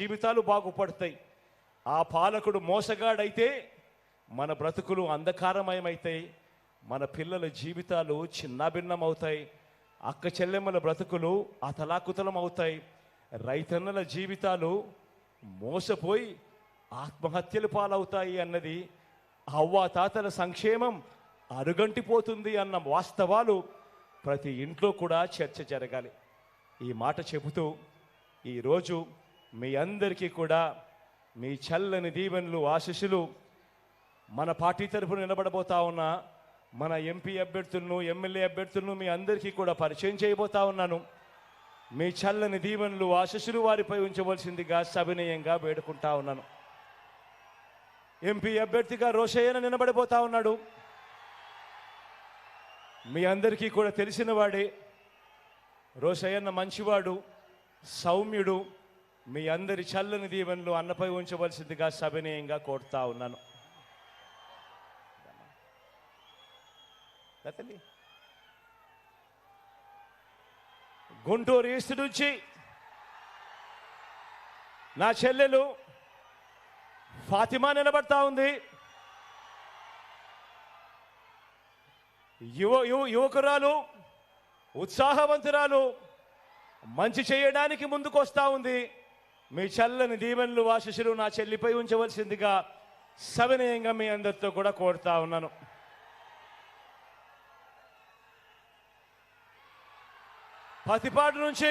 జీవితాలు బాగుపడతాయి. ఆ పాలకుడు మోసగాడైతే మన బ్రతుకులు అంధకారమయమవుతాయి మన పిల్లల జీవితాలు చిన్నాభిన్నమవుతాయి. అక్క చెల్లెమ్మల బ్రతుకులు అతలాకుతలం అవుతాయి రైతన్నల జీవితాలు మోసపోయి ఆత్మహత్యలు పాలవుతాయి అన్నది అవ్వా తాతల సంక్షేమం అరుగంటిపోతుంది అన్న వాస్తవాలు ప్రతి ఇంట్లో కూడా చర్చ జరగాలి. ఈ మాట చెబుతూ ఈరోజు మీ అందరికీ కూడా మీ చల్లని దీవెనలు ఆశీస్సులు మన పార్టీ తరఫున నిలబడబోతా ఉన్న మన ఎంపీ అభ్యర్థులను ఎమ్మెల్యే అభ్యర్థులను మీ అందరికీ కూడా పరిచయం చేయబోతా ఉన్నాను. మీ చల్లని దీవెనలు ఆశీస్సులు వారిపై ఉంచవలసిందిగా సవినయంగా వేడుకుంటా ఉన్నాను. ఎంపీ అభ్యర్థిగా రోషయ్యన నిలబడిపోతా ఉన్నాడు. మీ అందరికీ కూడా తెలిసిన వాడే రోషయ్యన్న మంచివాడు సౌమ్యుడు మీ అందరి చల్లని దీవెనలు అన్నపై ఉంచవలసిందిగా సవినయంగా కోరుతా ఉన్నాను. గుంటూరు ఈస్ట్ నుంచి నా చెల్లెలు ఫాతిమా నిలబడతా ఉంది. యువ యువ యువకురాలు ఉత్సాహవంతురాలు మంచి చేయడానికి ముందుకు వస్తూ ఉంది. మీ చల్లని దీవెనలు ఆశీస్సులు నా చెల్లిపై ఉంచవలసిందిగా సవినయంగా మీ అందరితో కూడా కోరుతా ఉన్నాను. పతిపాటు నుంచి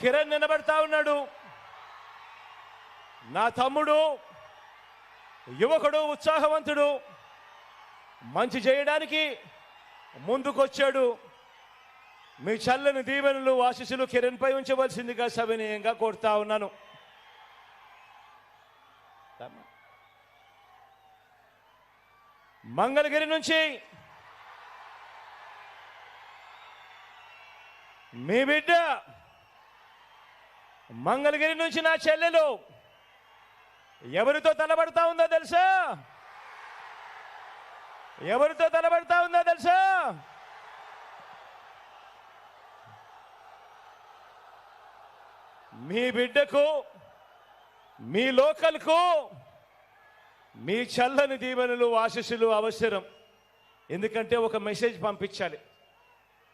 కిరణ్ నిలబడతా ఉన్నాడు. నా తమ్ముడు యువకుడు ఉత్సాహవంతుడు మంచి చేయడానికి ముందుకొచ్చాడు. మీ చల్లని దీవెనలు ఆశీస్సులు కిరణ్పై ఉంచవలసిందిగా సవినీయంగా కోరుతా ఉన్నాను. మంగళగిరి నుంచి మీ బిడ్డ మంగళగిరి నుంచి నా చెల్లెలు ఎవరితో తలబడతా ఉందో తెలుసా? ఎవరితో తలబడతా ఉందో తెలుసా? మీ బిడ్డకు మీ లోకల్కు మీ చల్లని దీవెనలు ఆశీస్సులు అవసరం. ఎందుకంటే ఒక మెసేజ్ పంపించాలి.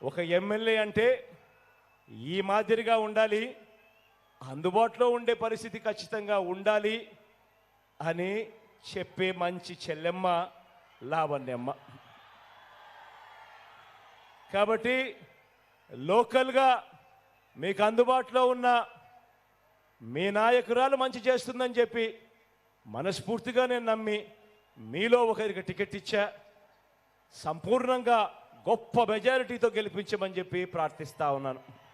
ఒక ఎమ్మెల్యే అంటే ఈ మాదిరిగా ఉండాలి అందుబాటులో ఉండే పరిస్థితి ఖచ్చితంగా ఉండాలి అని చెప్పే మంచి చెల్లెమ్మ లావణ్యమ్మ. కాబట్టి లోకల్గా మీకు అందుబాటులో ఉన్న మీ నాయకురాలు మంచి చేస్తుందని చెప్పి మనస్ఫూర్తిగా నేను నమ్మి మీలో ఒకరికి టికెట్ ఇచ్చా. సంపూర్ణంగా గొప్ప మెజారిటీతో గెలిపించమని చెప్పి ప్రార్థిస్తా ఉన్నాను.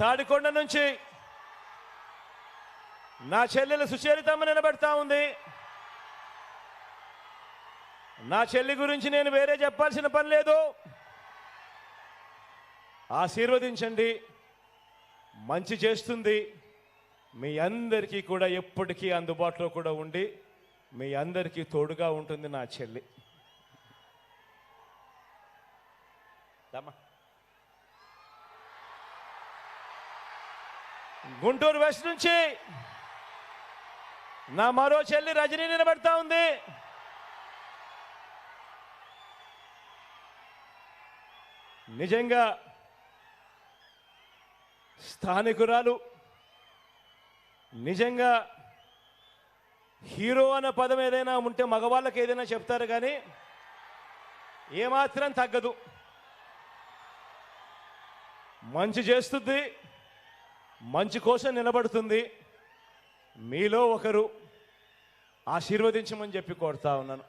తాడికొండ నుంచి నా చెల్లెలు సుచరితమ్మ నిలబెడతా ఉంది. నా చెల్లి గురించి నేను వేరే చెప్పాల్సిన పని లేదు. ఆశీర్వదించండి. మంచి చేస్తుంది. మీ అందరికీ కూడా ఎప్పటికీ అందుబాటులో కూడా ఉండి మీ అందరికీ తోడుగా ఉంటుంది నా చెల్లి. గుంటూరు వెస్ట్ నుంచి నా మరో చెల్లి రజనీ నిలబెడతా ఉంది. నిజంగా స్థానికురాలు నిజంగా హీరో అన్న పదం ఏదైనా ఉంటే మగవాళ్ళకి ఏదైనా చెప్తారు కానీ ఏమాత్రం తగ్గదు. మంచి చేస్తుంది మంచి కోసం నిలబడుతుంది. మీలో ఒకరు ఆశీర్వదించమని చెప్పి కోరుతా ఉన్నాను.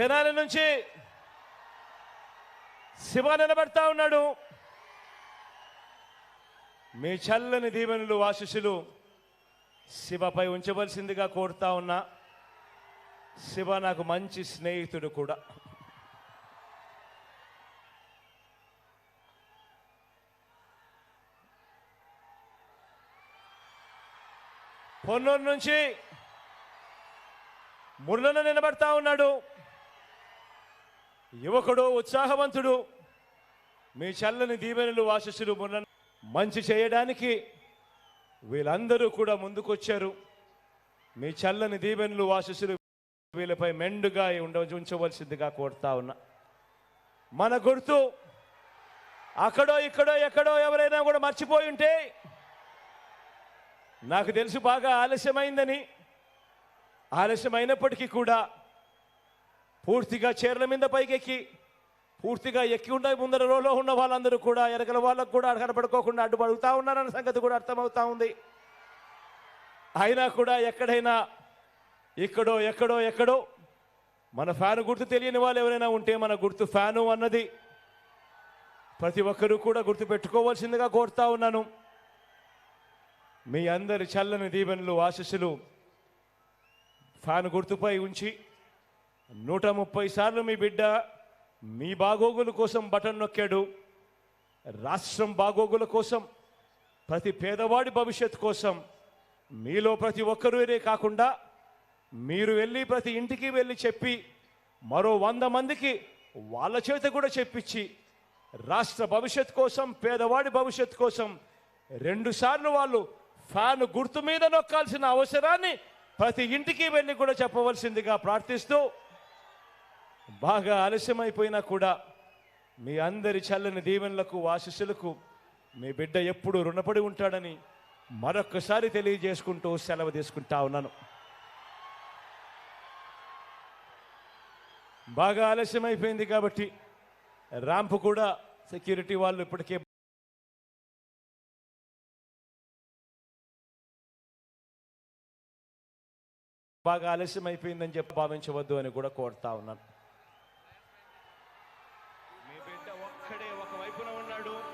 తెనాలి నుంచి శివ నిలబడతా ఉన్నాడు. మీ చల్లని దీవెనులు ఆశిస్సులు శివపై ఉంచవలసిందిగా కోరుతా ఉన్నా. శివ నాకు మంచి స్నేహితుడు కూడా. పొన్నూరు నుంచి మురళన నిలబడతా ఉన్నాడు. యువకుడు ఉత్సాహవంతుడు మీ చల్లని దీవెనలు ఆశస్సులు మొన్న మంచి చేయడానికి వీళ్ళందరూ కూడా ముందుకొచ్చారు. మీ చల్లని దీవెనలు ఆశస్సులు వీళ్ళపై మెండుగా ఉండ ఉంచవలసిందిగా కోరుతా ఉన్నా. మన గుర్తు అక్కడో ఇక్కడో ఎక్కడో ఎవరైనా కూడా మర్చిపోయి ఉంటే నాకు తెలుసు బాగా ఆలస్యమైందని. ఆలస్యమైనప్పటికీ కూడా పూర్తిగా చీరల మీద పైకెక్కి పూర్తిగా ఎక్కి ఉండే ముందర రోలో ఉన్న వాళ్ళందరూ కూడా ఎరగల వాళ్ళకు కూడా కనపడుకోకుండా అడ్డుపడుతూ ఉన్నారన్న సంగతి కూడా అర్థమవుతా ఉంది. అయినా కూడా ఎక్కడైనా ఇక్కడో ఎక్కడో ఎక్కడో మన ఫ్యాను గుర్తు తెలియని వాళ్ళు ఎవరైనా ఉంటే మన గుర్తు ఫ్యాను అన్నది ప్రతి ఒక్కరూ కూడా గుర్తు పెట్టుకోవాల్సిందిగా కోరుతా ఉన్నాను. మీ అందరి చల్లని దీవెనలు ఆశస్సులు ఫ్యాన్ గుర్తుపై ఉంచి నూట ముప్పై సార్లు మీ బిడ్డ మీ బాగోగుల కోసం బటన్ నొక్కాడు. రాష్ట్రం బాగోగుల కోసం ప్రతి పేదవాడి భవిష్యత్ కోసం మీలో ప్రతి ఒక్కరూనే కాకుండా మీరు వెళ్ళి ప్రతి ఇంటికి వెళ్ళి చెప్పి మరో వంద మందికి వాళ్ళ చేత కూడా చెప్పించి రాష్ట్ర భవిష్యత్ కోసం పేదవాడి భవిష్యత్ కోసం రెండు సార్లు వాళ్ళు ఫ్యాన్ గుర్తు మీద నొక్కాల్సిన అవసరాన్ని ప్రతి ఇంటికి వెళ్ళి కూడా చెప్పవలసిందిగా ప్రార్థిస్తూ బాగా ఆలస్యమైపోయినా కూడా మీ అందరి చల్లని దీవెనలకు ఆశీస్సులకు మీ బిడ్డ ఎప్పుడు రుణపడి ఉంటాడని మరొక్కసారి తెలియజేసుకుంటూ సెలవు తీసుకుంటా ఉన్నాను. బాగా ఆలస్యం అయిపోయింది కాబట్టి ర్యాంప్ కూడా సెక్యూరిటీ వాళ్ళు ఇప్పటికే బాగా ఆలస్యం అయిపోయిందని చెప్పి భావించవద్దు అని కూడా కోరుతా ఉన్నాను.